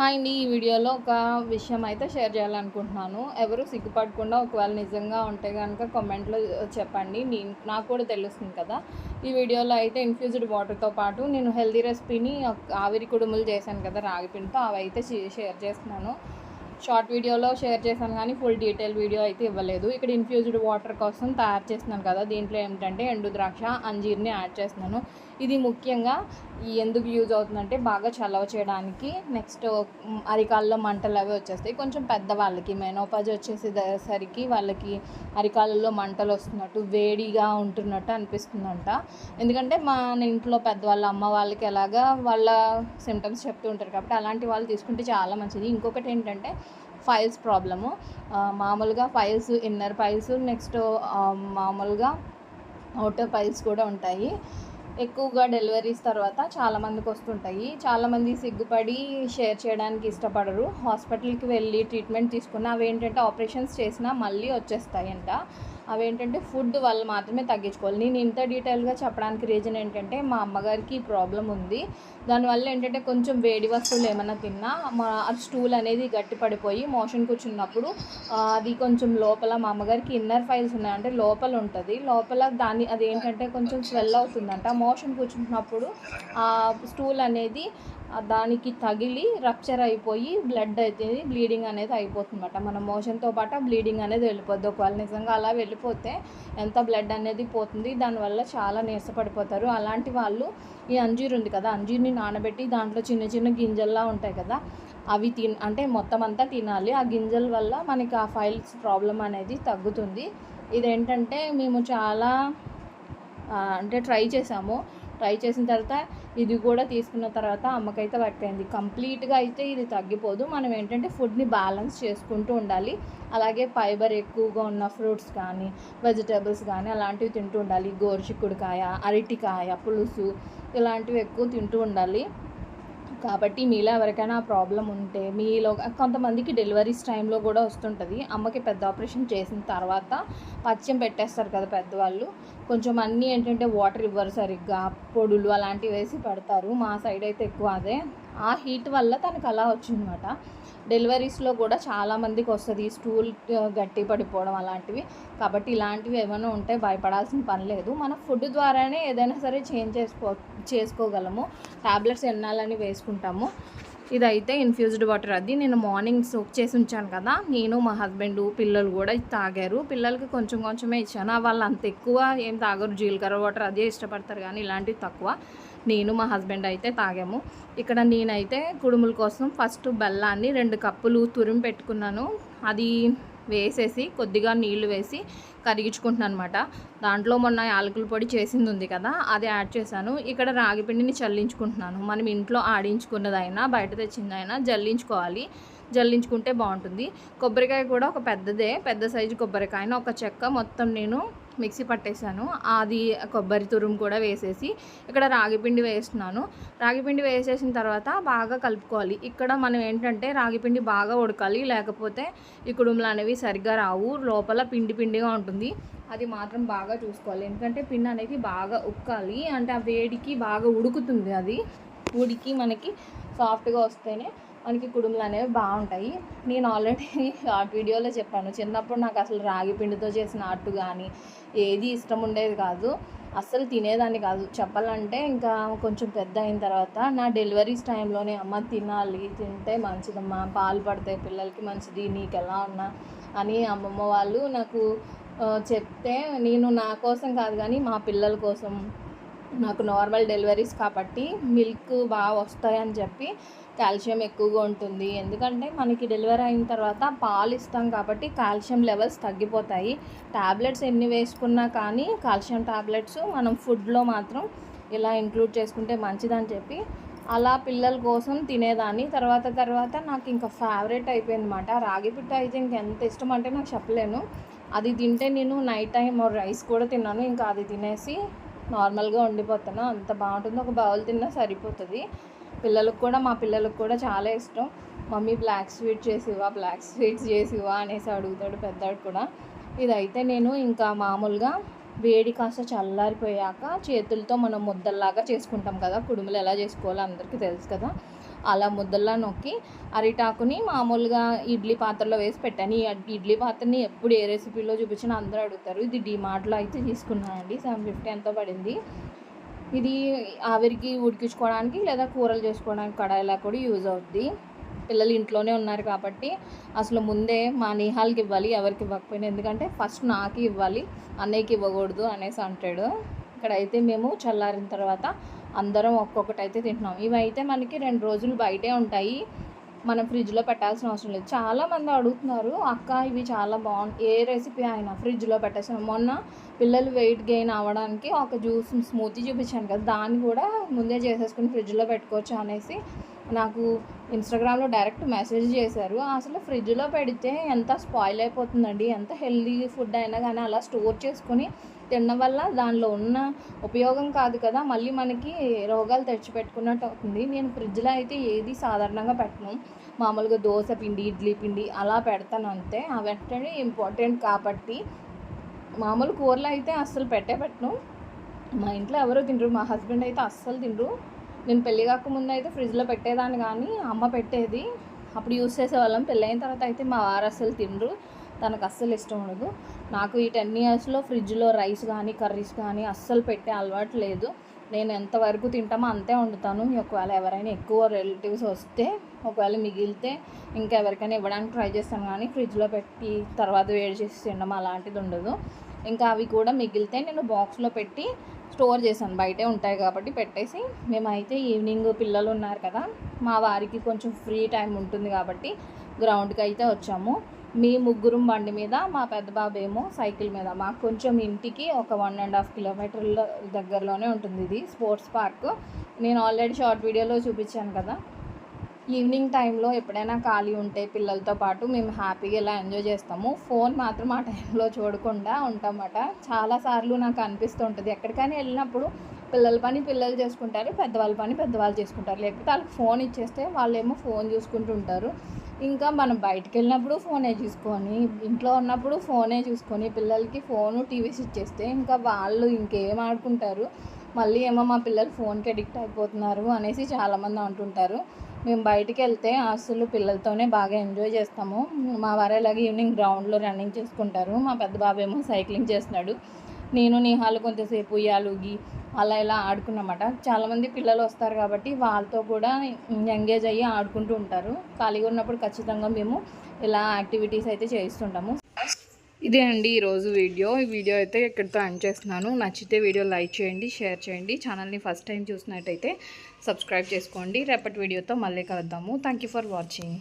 Hi అండి ఈ వీడియోలో ఒక విషయం అయితే షేర్ చేయాలనుకుంటున్నాను. ఎవరు సిగ్గుపడకుండా ఒకవేళ నిజంగా ఉంటే కనుక కామెంట్లో చెప్పండి. నేను నాకు కూడా తెలుస్తుంది కదా. ఈ వీడియోలో అయితే ఇన్ఫ్యూజ్డ్ వాటర్తో పాటు నేను హెల్దీ రెసిపీని ఆవిరి కుడుములు చేశాను కదా రాగిపిండితో అవి అయితే షేర్ చేస్తున్నాను. షార్ట్ వీడియోలో షేర్ చేశాను కానీ ఫుల్ డీటెయిల్ వీడియో అయితే ఇవ్వలేదు. ఇక్కడ ఇన్ఫ్యూజ్డ్ వాటర్ కోసం తయారు చేస్తున్నాను కదా దీంట్లో ఏమిటంటే ఎండు ద్రాక్ష అంజీర్ని యాడ్ చేస్తున్నాను. ఇది ముఖ్యంగా ఈ ఎందుకు యూజ్ అవుతుందంటే బాగా చలవ చేయడానికి నెక్స్ట్ అరికాల్లో మంటలు అవి వచ్చేస్తాయి. కొంచెం పెద్దవాళ్ళకి మెనోపాజ్ వచ్చేసేసరికి వాళ్ళకి అరికాళ్ళలో మంటలు వస్తున్నట్టు వేడిగా ఉంటున్నట్టు అనిపిస్తుందంట. ఎందుకంటే మన ఇంట్లో పెద్దవాళ్ళ అమ్మ వాళ్ళకి ఎలాగా వాళ్ళ సిమ్టమ్స్ చెప్తూ ఉంటారు కాబట్టి అలాంటి వాళ్ళు తీసుకుంటే చాలా మంచిది. ఇంకొకటి ఏంటంటే ఫైల్స్ ప్రాబ్లము మామూలుగా ఫైల్స్ ఇన్నర్ ఫైల్స్ నెక్స్ట్ మామూలుగా అవుటర్ ఫైల్స్ కూడా ఉంటాయి. ఎక్కువగా డెలివరీస్ తర్వాత చాలామందికి వస్తుంటాయి. చాలామంది సిగ్గుపడి షేర్ చేయడానికి ఇష్టపడరు. హాస్పిటల్కి వెళ్ళి ట్రీట్మెంట్ తీసుకున్న అవి ఏంటంటే ఆపరేషన్స్ చేసినా మళ్ళీ వచ్చేస్తాయంట. అవేంటంటే ఫుడ్ వల్ల మాత్రమే తగ్గించుకోవాలి. నేను ఇంత డీటెయిల్గా చెప్పడానికి రీజన్ ఏంటంటే మా అమ్మగారికి ప్రాబ్లం ఉంది. దానివల్ల ఏంటంటే కొంచెం వేడి వస్తువులు ఏమైనా తిన్నా మా స్టూల్ అనేది గట్టి పడిపోయి మోషన్ కూర్చున్నప్పుడు అది కొంచెం లోపల మా అమ్మగారికి ఇన్నర్ ఫైల్స్ ఉన్నాయంటే లోపల ఉంటుంది. లోపల దాన్ని అది ఏంటంటే కొంచెం స్వెల్ అవుతుందంట. మోషన్ కూర్చుంటున్నప్పుడు ఆ స్టూల్ అనేది దానికి తగిలి రప్చర్ అయిపోయి బ్లడ్ అయితే బ్లీడింగ్ అనేది అయిపోతుందన్నమాట. మన మోషన్తో పాటు బ్లీడింగ్ అనేది వెళ్ళిపోద్ది. ఒకవేళ నిజంగా అలా వెళ్ళిపోతే ఎంత బ్లడ్ అనేది పోతుంది దానివల్ల చాలా నీరసపడిపోతారు. అలాంటి వాళ్ళు ఈ అంజీర్ ఉంది కదా అంజీర్ని నానబెట్టి దాంట్లో చిన్న చిన్న గింజల్లా ఉంటాయి కదా అవి తిన అంటే మొత్తం అంతా తినాలి. ఆ గింజల వల్ల మనకి ఆ ఫైల్స్ ప్రాబ్లం అనేది తగ్గుతుంది. ఇదేంటంటే మేము చాలా అంటే ట్రై చేసాము. ట్రై చేసిన తర్వాత ఇది కూడా తీసుకున్న తర్వాత అమ్మకైతే పట్టింది కంప్లీట్గా అయితే ఇది తగ్గిపోదు. మనం ఏంటంటే ఫుడ్ని బ్యాలెన్స్ చేసుకుంటూ ఉండాలి. అలాగే ఫైబర్ ఎక్కువగా ఉన్న ఫ్రూట్స్ కానీ వెజిటేబుల్స్ కానీ అలాంటివి తింటూ ఉండాలి. గోరుచిక్కుడుకాయ అరటికాయ పులుసు ఇలాంటివి ఎక్కువ తింటూ ఉండాలి. కాబట్టి మీలో ఎవరికైనా ప్రాబ్లం ఉంటే మీలో కొంతమందికి డెలివరీస్ టైంలో కూడా వస్తుంటుంది. అమ్మకి పెద్ద ఆపరేషన్ చేసిన తర్వాత పచ్చం పెట్టేస్తారు కదా పెద్దవాళ్ళు. కొంచెం అన్నీ ఏంటంటే వాటర్ ఇవ్వరు సరిగ్గా పొడులు అలాంటివి వేసి పెడతారు. మా సైడ్ అయితే ఎక్కువ అదే. ఆ హీట్ వల్ల తనకు అలా వచ్చిందన్నమాట డెలివరీస్లో కూడా చాలామందికి వస్తుంది. స్టూల్ గట్టి పడిపోవడం అలాంటివి. కాబట్టి ఇలాంటివి ఏమైనా ఉంటే భయపడాల్సిన పని లేదు. మన ఫుడ్ ద్వారానే ఏదైనా సరే చేంజ్ చేసుకో చేసుకోగలము. ట్యాబ్లెట్స్ ఎన్నాలని వేసుకుంటాము. ఇదైతే ఇన్ఫ్యూజ్డ్ వాటర్ అది. నేను మార్నింగ్ సోక్ చేసి ఉంచాను కదా నేను మా హస్బెండ్ పిల్లలు కూడా తాగారు. పిల్లలకి కొంచెం కొంచెమే ఇచ్చాను. వాళ్ళు అంత ఎక్కువ ఏం తాగరు. జీలకర్ర వాటర్ అదే ఇష్టపడతారు కానీ ఇలాంటివి తక్కువ. నేను మా హస్బెండ్ అయితే తాగాము. ఇక్కడ నేనైతే కుడుముల కోసం ఫస్ట్ బెల్లాన్ని రెండు కప్పులు తురిమి పెట్టుకున్నాను. అది వేసేసి కొద్దిగా నీళ్ళు వేసి కరిగించుకుంటున్నాను అనమాట దాంట్లో మొన్న యాలకుల పొడి చేసింది ఉంది కదా అది యాడ్ చేశాను. ఇక్కడ రాగి పిండిని చల్లించుకుంటున్నాను. మనం ఇంట్లో ఆడించుకున్నదైనా బయట తెచ్చిందైనా జల్లించుకోవాలి. జల్లించుకుంటే బాగుంటుంది. కొబ్బరికాయ కూడా ఒక పెద్దదే పెద్ద సైజు కొబ్బరికాయను ఒక చెక్క మొత్తం నేను మిక్సీ పట్టేశాను. అది కొబ్బరి తురుము కూడా వేసేసి ఇక్కడ రాగిపిండి వేస్తున్నాను. రాగిపిండి వేసేసిన తర్వాత బాగా కలుపుకోవాలి. ఇక్కడ మనం ఏంటంటే రాగిపిండి బాగా ఉడకాలి. లేకపోతే ఈ కుడుములు అనేవి సరిగ్గా రావు. లోపల పిండి పిండిగా ఉంటుంది. అది మాత్రం బాగా చూసుకోవాలి. ఎందుకంటే పిండి అనేది బాగా ఉక్కాలి. అంటే ఆ వేడికి బాగా ఉడుకుతుంది అది. ఉడికి మనకి సాఫ్ట్గా వస్తేనే మనకి కుడుములు అనేవి బాగుంటాయి. నేను ఆల్రెడీ షార్ట్ వీడియోలో చెప్పాను చిన్నప్పుడు నాకు అసలు రాగి పిండితో చేసిన అట్టు కానీ ఏది ఇష్టం ఉండేది కాదు. అస్సలు తినేదాన్ని కాదు. చెప్పాలంటే ఇంకా కొంచెం పెద్ద అయిన తర్వాత నా డెలివరీస్ టైంలోనే అమ్మ తినాలి తింటే మంచిదమ్మా పాలు పడతాయి పిల్లలకి మంచిది నీకు ఎలా ఉన్నా అని అమ్మమ్మ వాళ్ళు నాకు చెప్తే నేను నా కోసం కాదు కానీ మా పిల్లల కోసం నాకు నార్మల్ డెలివరీస్ కాబట్టి మిల్క్ బాగా వస్తాయని చెప్పి కాల్షియం ఎక్కువగా ఉంటుంది. ఎందుకంటే మనకి డెలివరీ అయిన తర్వాత పాలు ఇస్తాం కాబట్టి కాల్షియం లెవెల్స్ తగ్గిపోతాయి. ట్యాబ్లెట్స్ ఎన్ని వేసుకున్నా కానీ కాల్షియం ట్యాబ్లెట్స్ మనం ఫుడ్లో మాత్రం ఇలా ఇంక్లూడ్ చేసుకుంటే మంచిదని చెప్పి అలా పిల్లల కోసం తినేదాన్ని. తర్వాత తర్వాత నాకు ఇంకా ఫేవరెట్ అయిపోయింది అనమాట రాగి పిట్ట అయితే ఇంకెంత ఇష్టం అంటే నాకు చెప్పలేను. అది తింటే నేను నైట్ టైం రైస్ కూడా తిన్నాను. ఇంకా అది తినేసి నార్మల్గా వండిపోతాను అంత బాగుంటుంది. ఒక బౌల్ తిన్నా సరిపోతుంది. పిల్లలకు కూడా మా పిల్లలకు కూడా చాలా ఇష్టం. మమ్మీ బ్లాక్ స్వీట్ చేసివా బ్లాక్ స్వీట్స్ చేసివా అనేసి అడుగుతాడు పెద్దాడు కూడా. ఇదైతే నేను ఇంకా మామూలుగా వేడి కాస్త చల్లారిపోయాక చేతులతో మనం ముద్దల్లాగా చేసుకుంటాం కదా కుడుములు ఎలా చేసుకోవాలో అందరికీ తెలుసు కదా. అలా ముద్దల్లా నొక్కి అరిటాకుని మామూలుగా ఇడ్లీ పాత్రలో వేసి పెట్టాను ఈ ఇడ్లీ పాత్రని ఎప్పుడు ఏ రెసిపీలో చూపించినా అందరూ అడుగుతారు. ఇది డిమార్ట్లో అయితే తీసుకున్నానండి సెవెన్ ఫిఫ్టీ ఎంతో పడింది. ఇది ఆవిరికి ఉడికించుకోవడానికి లేదా కూరలు చేసుకోవడానికి కడాయిలా కూడా యూజ్ అవుద్ది. పిల్లలు ఇంట్లోనే ఉన్నారు కాబట్టి అసలు ముందే మా నేహాలకి ఇవ్వాలి ఎవరికి ఇవ్వకపోయినా. ఎందుకంటే ఫస్ట్ నాకు ఇవ్వాలి అన్నయ్యకి ఇవ్వకూడదు అనేసి అంటాడు. ఇక్కడైతే మేము చల్లారిన తర్వాత అందరం ఒక్కొక్కటి అయితే తింటున్నాం. ఇవి అయితే మనకి రెండు రోజులు బయటే ఉంటాయి. మనం ఫ్రిడ్జ్లో పెట్టాల్సిన అవసరం లేదు. చాలామంది అడుగుతున్నారు అక్క ఇవి చాలా బాగుంటాయి ఏ రెసిపీ అయినా ఫ్రిడ్జ్లో పెట్టేసిన మొన్న పిల్లలు వెయిట్ గెయిన్ అవ్వడానికి ఒక జ్యూస్ స్మూతీ చూపించాను కదా దాన్ని కూడా ముందే చేసేసుకుని ఫ్రిడ్జ్లో పెట్టుకోవచ్చు అనేసి నాకు ఇన్స్టాగ్రామ్లో డైరెక్ట్ మెసేజ్ చేశారు. అసలు ఫ్రిడ్జ్లో పెడితే ఎంత స్పాయిల్ అయిపోతుందండి? ఎంత హెల్దీ ఫుడ్ అయినా కానీ అలా స్టోర్ చేసుకొని తినడం వల్ల దానిలో ఉన్న ఉపయోగం కాదు కదా? మళ్ళీ మనకి రోగాలు తెచ్చిపెట్టుకున్నట్టు అవుతుంది. నేను ఫ్రిడ్జ్లో అయితే ఏది సాధారణంగా పెట్టను. మామూలుగా దోశ పిండి ఇడ్లీ పిండి అలా పెడతాను అంతే. అవన్నీ ఇంపార్టెంట్ కాబట్టి మామూలు కూరలు అయితే అస్సలు పెట్టే పెట్టను. మా ఇంట్లో ఎవరు తినరు. మా హస్బెండ్ అయితే అస్సలు తినరు. నేను పెళ్ళి కాకముందు అయితే ఫ్రిడ్జ్లో పెట్టేదాన్ని కానీ అమ్మ పెట్టేది. అప్పుడు యూస్ చేసేవాళ్ళం. పెళ్ళైన తర్వాత అయితే మా వారు అస్సలు తినరు. తనకు అస్సలు ఇష్టం ఉండదు. నాకు ఈ టెన్ ఇయర్స్లో ఫ్రిడ్జ్లో రైస్ కానీ కర్రీస్ కానీ అస్సలు పెట్టే అలవాటు లేదు. నేను ఎంతవరకు తింటామో అంతే వండుతాను. ఒకవేళ ఎవరైనా ఎక్కువ రిలేటివ్స్ వస్తే ఒకవేళ మిగిలితే ఇంకా ఎవరికైనా ఇవ్వడానికి ట్రై చేస్తాను కానీ ఫ్రిడ్జ్లో పెట్టి తర్వాత వేడి చేసి తినడం అలాంటిది ఉండదు. ఇంకా అవి కూడా మిగిలితే నేను బాక్స్లో పెట్టి స్టోర్ చేశాను. బయటే ఉంటాయి కాబట్టి పెట్టేసి మేమైతే ఈవినింగ్ పిల్లలు ఉన్నారు కదా మా వారికి కొంచెం ఫ్రీ టైం ఉంటుంది కాబట్టి గ్రౌండ్కి అయితే వచ్చాము. మీ ముగ్గురం బండి మీద మా పెద్ద బాబు ఏమో సైకిల్ మీద మాకు కొంచెం ఇంటికి ఒక వన్ అండ్ హాఫ్ కిలోమీటర్ల దగ్గరలోనే ఉంటుంది ఇది స్పోర్ట్స్ పార్క్. నేను ఆల్రెడీ షార్ట్ వీడియోలో చూపించాను కదా ఈవినింగ్ టైంలో ఎప్పుడైనా ఖాళీ ఉంటే పిల్లలతో పాటు మేము హ్యాపీగా ఇలా ఎంజాయ్ చేస్తాము ఫోన్ మాత్రం ఆ టైంలో చూడకుండా ఉంటామట. చాలాసార్లు నాకు అనిపిస్తుంటుంది ఎక్కడికైనా వెళ్ళినప్పుడు పిల్లల పని పిల్లలు చేసుకుంటారు పెద్దవాళ్ళ పని పెద్దవాళ్ళు చేసుకుంటారు. లేకపోతే వాళ్ళకి ఫోన్ ఇచ్చేస్తే వాళ్ళేమో ఫోన్ చూసుకుంటూ ఉంటారు. ఇంకా మనం బయటికి వెళ్ళినప్పుడు ఫోనే చూసుకొని ఇంట్లో ఉన్నప్పుడు ఫోనే చూసుకొని పిల్లలకి ఫోను టీవీస్ ఇచ్చేస్తే ఇంకా వాళ్ళు ఇంకేం ఆడుకుంటారు? మళ్ళీ ఏమో మా పిల్లలు ఫోన్కి అడిక్ట్ అయిపోతున్నారు అనేసి చాలామంది అంటుంటారు. మేము బయటికి వెళ్తే అసలు పిల్లలతోనే బాగా ఎంజాయ్ చేస్తాము. మా వారు అలాగే ఈవినింగ్ గ్రౌండ్లో రన్నింగ్ చేసుకుంటారు. మా పెద్ద బాబు ఏమో సైక్లింగ్ చేస్తున్నాడు. నేను నిహాలు కొంతసేపు ఉయ్యాలుగి అలా ఇలా ఆడుకున్నమాట. చాలామంది పిల్లలు వస్తారు కాబట్టి వాళ్ళతో కూడా ఎంగేజ్ అయ్యి ఆడుకుంటూ ఉంటారు. ఖాళీగా ఉన్నప్పుడు ఖచ్చితంగా మేము ఇలా యాక్టివిటీస్ అయితే చేయిస్తుంటాము. ఇదే అండి ఈరోజు వీడియో. ఈ వీడియో అయితే ఇక్కడితో ఎండ్ చేస్తున్నాను. నచ్చితే వీడియో లైక్ చేయండి షేర్ చేయండి. ఛానల్ని ఫస్ట్ టైం చూసినట్టయితే సబ్స్క్రైబ్ చేసుకోండి. రేపటి వీడియోతో మళ్ళీ కలుద్దాము. Thank you for watching